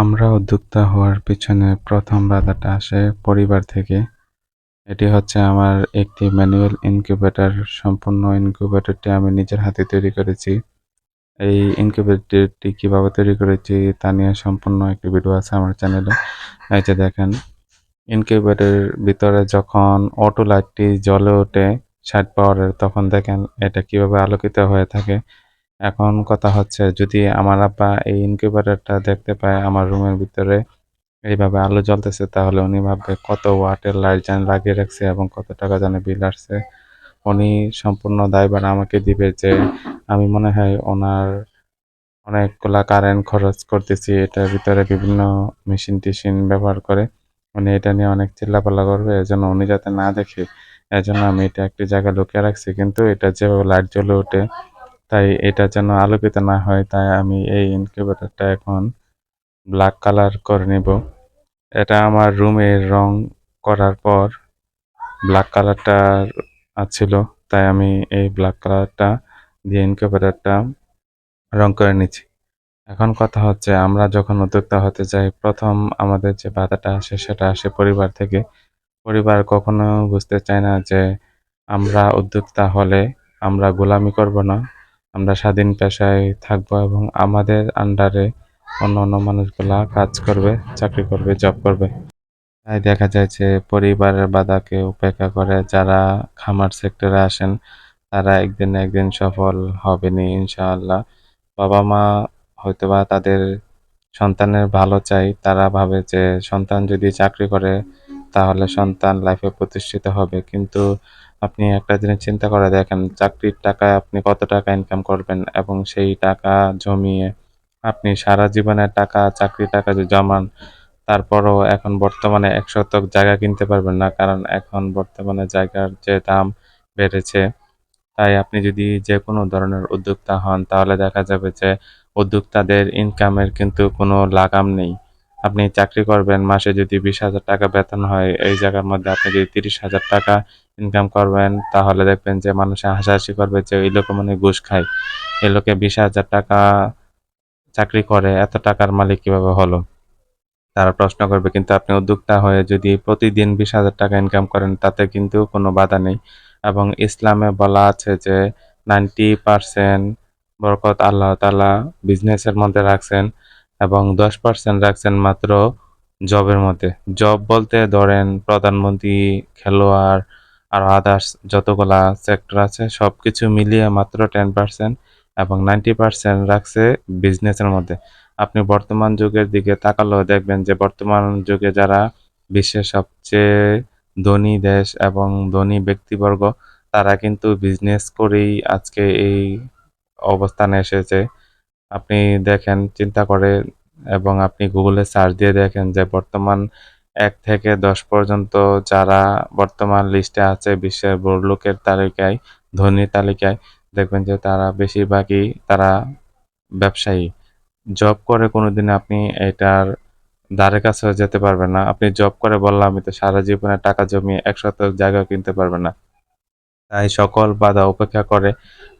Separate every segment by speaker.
Speaker 1: আমরা উদ্যোক্তা হওয়ার পিছনে প্রথম বাধাটা আসে পরিবার থেকে। এটি হচ্ছে আমার একটি ম্যানুয়াল ইনকিউবেটর। সম্পূর্ণ ইনকিউবেটরটি আমি নিজের হাতে তৈরি করেছি। এই ইনকিউবেটরটি কীভাবে তৈরি করেছি তা নিয়ে সম্পূর্ণ একটি ভিডিও আছে আমার চ্যানেলে। এই যে দেখেন ইনকিউবেটরের ভিতরে যখন অটো লাইটটি জ্বলে ওঠে ৬০ পাওয়ারের, তখন দেখেন এটা কীভাবে আলোকিত হয়ে থাকে। এখন কথা হচ্ছে, যদি আমার আব্বা এই ইনকিউবেটরটা দেখতে পায় আমার রুমের ভিতরে, এইভাবে আলো জ্বলতেছে, তাহলে উনি ভাববে কত ওয়াটের লাইট জানি লাগিয়ে রাখছে এবং কত টাকা জানি বিল আসছে। উনি সম্পূর্ণ দায়ভার আমাকে দিবে যে, আমি মনে হয় ওনার অনেকগুলা কারেন্ট খরচ করতেছি, এটার ভিতরে বিভিন্ন মেশিন-টেশিন ব্যবহার করে। উনি এটা নিয়ে অনেক চিল্লাপাল্লা করবে, এজন্য উনি যাতে না দেখে, এজন্য আমি এটা একটি জায়গায় লুকিয়ে রাখছি। কিন্তু এটা যেভাবে লাইট জ্বলে ওঠে তাই এটা যেন আলোকিত না হয়, তাই আমি এই ইনকিউবেটরটা এখন ব্ল্যাক কালার করে নেব এটা আমার রুমের রং করার পর ব্ল্যাক কালারটা ছিল তাই আমি এই ব্ল্যাক কালারটা দিয়ে ইনকিউবেটরটা রং করে নিচ্ছি। এখন কথা হচ্ছে, আমরা যখন উদ্যোক্তা হতে যাই, প্রথম আমাদের যে বাধাটা আসে সেটা আসে পরিবার থেকে। পরিবার কখনো বুঝতে চায় না যে আমরা উদ্যোক্তা হলে আমরা গোলামি করব না। আমরা স্বাধীন পেশায় থাকব এবং আমাদের আন্ডারে অন্য অন্য মানুষগুলা কাজ করবে, চাকরি করবে, জব করবে। তাই দেখা যায় যে পরিবারের বাধাকে উপেক্ষা করে যারা খামার সেক্টরে আসেন তারা একদিন একদিন সফল হবেনই ইনশাআল্লাহ। বাবা-মা হয়তোবা তাদের সন্তানের ভালো চাই তারা ভাবে যে সন্তান যদি চাকরি করে তাহলে সন্তান লাইফে প্রতিষ্ঠিত হবে। কিন্তু আপনি একটা জিনিস চিন্তা করে দেখেন, চাকরির টাকায় আপনি কত টাকা ইনকাম করবেন এবং সেই টাকা জমিয়ে আপনি সারা জীবনের টাকা, চাকরির টাকা যদি জমান, তারপরও এখন বর্তমানে এক শতক জায়গা কিনতে পারবেন না, কারণ এখন বর্তমানে জায়গার যে দাম বেড়েছে, তাই আপনি যদি যে কোনো ধরনের উদ্যোক্তা হন, তাহলে দেখা যাবে যে উদ্যোক্তাদের ইনকামের কিন্তু কোনো লাগাম নেই। আপনি চাকরি করবেন, মাসে যদি বিশ হাজার টাকা বেতন হয়, এই জায়গার মধ্যে আপনি যদি তিরিশ হাজার টাকা ইনকাম করবেন, তাহলে দেখবেন যে মানুষে হাসাহাসি করবে যে এই লোক মানে ঘুষ খায়। এ লোকে বিশ হাজার টাকা চাকরি করে, এত টাকার মালিক কীভাবে হলো? তারা প্রশ্ন করবে, কিন্তু আপনি উদ্যোক্তা হয়ে যদি প্রতিদিন বিশ হাজার টাকা ইনকাম করেন, তাতে কিন্তু কোনো বাধা নেই। এবং ইসলামে বলা আছে যে নাইনটি পারসেন্ট বরকত আল্লাহ তালা বিজনেসের মধ্যে রাখছেন এবং দশ পার্সেন্ট রাখছেন মাত্র জবের মধ্যে। জব বলতে ধরেন প্রধানমন্ত্রী, খেলোয়াড় আর আদার্স যতগুলা সেক্টর আছে সব কিছু মিলিয়ে মাত্র টেন পার্সেন্ট এবং নাইনটি পার্সেন্ট রাখছে বিজনেসের মধ্যে। আপনি বর্তমান যুগের দিকে তাকালেও দেখবেন যে বর্তমান যুগে যারা বিশ্বের সবচেয়ে ধনী দেশ এবং ধনী ব্যক্তিবর্গ, তারা কিন্তু বিজনেস করেই আজকে এই অবস্থানে এসেছে। আপনি দেখেন, চিন্তা করে এবং আপনি গুগলে সার্চ দিয়ে দেখেন যে বর্তমান এক থেকে দশ পর্যন্ত যারা বর্তমান লিস্টে আছে বিশ্বের বড়লোকের তালিকায় ধনী তালিকায়, দেখবেন যে তারা বেশিরভাগই তারা ব্যবসায়ী। জব করে কোনোদিন আপনি এটার ধারে কাছেও যেতে পারবেন না। আপনি জব করে বললাম আমি তো সারা জীবনে টাকা জমিয়ে এক শতক জায়গা কিনতে পারবেন না। তাই সকল বাধা উপেক্ষা করে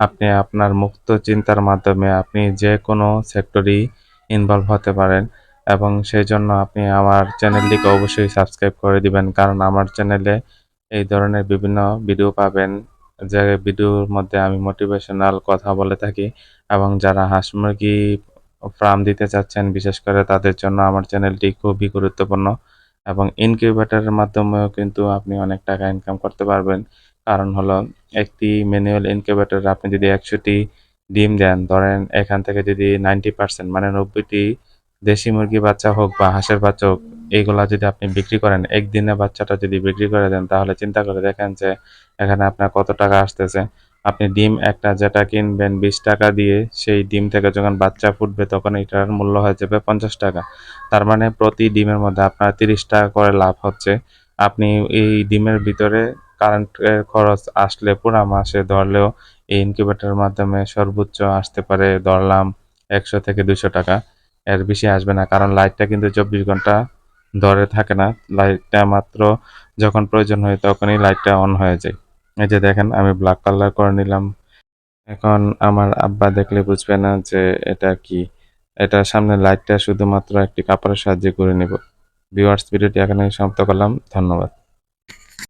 Speaker 1: আপনি আপনার মুক্ত চিন্তার মাধ্যমে আপনি যে কোনো সেক্টরেই ইনভলভ হতে পারেন। এবং সেই জন্য আপনি আমার চ্যানেলটিকে অবশ্যই সাবস্ক্রাইব করে দিবেন, কারণ আমার চ্যানেলে এই ধরনের বিভিন্ন ভিডিও পাবেন, যে ভিডিওর মধ্যে আমি মোটিভেশনাল কথা বলে থাকি এবং যারা হাঁস মুরগি ফার্ম দিতে চাচ্ছেন, বিশেষ করে তাদের জন্য আমার চ্যানেলটি খুবই গুরুত্বপূর্ণ এবং ইনকিউবেটরের মাধ্যমেও কিন্তু আপনি অনেক টাকা ইনকাম করতে পারবেন। কারণ হলো, একটি ম্যানুয়াল ইনকিউবেটর আপনি যদি একশোটি ডিম দেন, ধরেন এখান থেকে যদি নাইনটি পার্সেন্ট মানে নব্বইটি দেশি মুরগি বাচ্চা হোক বা হাঁসের বাচ্চা হোক এইগুলা যদি আপনি বিক্রি করেন, একদিনে বাচ্চাটা যদি বিক্রি করে দেন, তাহলে চিন্তা করে দেখেন যে এখানে আপনার কত টাকা আসতেছে। আপনি ডিম একটা যেটা কিনবেন বিশ টাকা দিয়ে, সেই ডিম থেকে যখন বাচ্চা ফুটবে, তখন এটার মূল্য হয়ে যাবে পঞ্চাশ টাকা। তার মানে প্রতি ডিমের মধ্যে আপনার তিরিশ টাকা করে লাভ হচ্ছে। আপনি এই ডিমের ভিতরে কারেন্টের খরচ আসলে পুরা মাসে ধরলেও এই ইনকিউবেটরের মাধ্যমে সর্বোচ্চ আসতে পারে ধরলাম একশো থেকে দুশো টাকা। এর বেশি আসবে না, কারণ লাইটটা কিন্তু চব্বিশ ঘণ্টা ধরে থাকে না। লাইটটা মাত্র যখন প্রয়োজন হয় তখনই লাইটটা অন হয়ে যায়। এই যে দেখেন, আমি ব্ল্যাক কালার করে নিলাম। এখন আমার আব্বা দেখলে বুঝবে না যে এটা কি। এটা সামনে লাইটটা শুধুমাত্র একটি কাপড়ের সাহায্যে করে নেব। ভিউয়ার্স ভিডিওটি এখানে সমাপ্ত করলাম। ধন্যবাদ।